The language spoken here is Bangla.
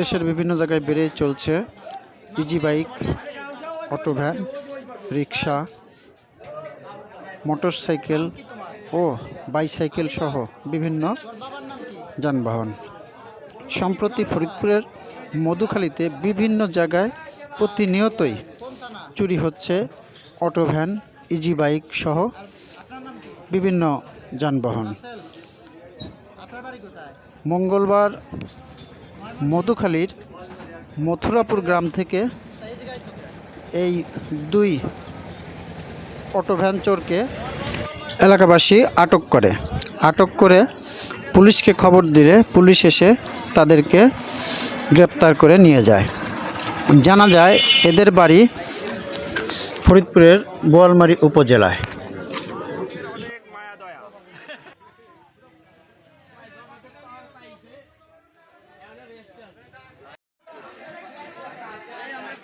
দেশের বিভিন্ন জায়গায় বেড়ে চলছে। ইজি বাইক অটো ভ্যান রিক্সা মোটরসাইকেল ও বাইসাইকেল সহ বিভিন্ন যানবাহন। সম্প্রতি ফরিদপুরের মধুখালীতে বিভিন্ন জায়গায় প্রতিনিয়তই চুরি হচ্ছে অটো ভ্যান ইজি বাইক সহ বিভিন্ন যানবাহন। মঙ্গলবার মধুখালীর মথুরাপুর গ্রাম থেকে এই দুই অটো ভ্যান চোরকে এলাকাবাসী আটক করে। আটক করে পুলিশকে খবর দিলে পুলিশ এসে তাদেরকে গ্রেপ্তার করে নিয়ে যায়। জানা যায়, এদের বাড়ি ফরিদপুরের বোয়ালমারী উপজেলায়।